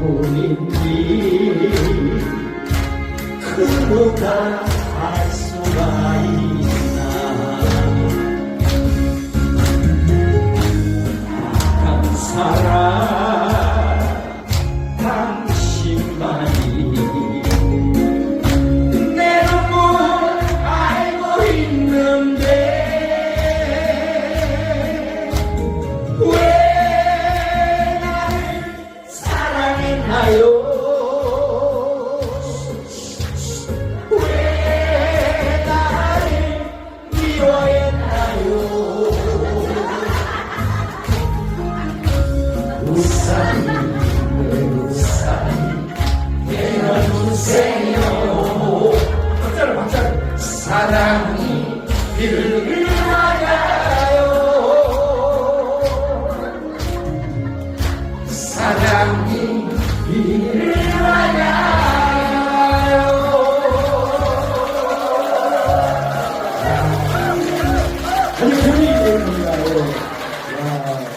누구인지 그보다 알 수가 있나. 한 사람 당신만 사랑했나요 왜 나를 미워했나요 우산이 내 우산이 내가 누세요 박자를 박자를 사랑이 비를 맞아요. 사랑이 Они прямые.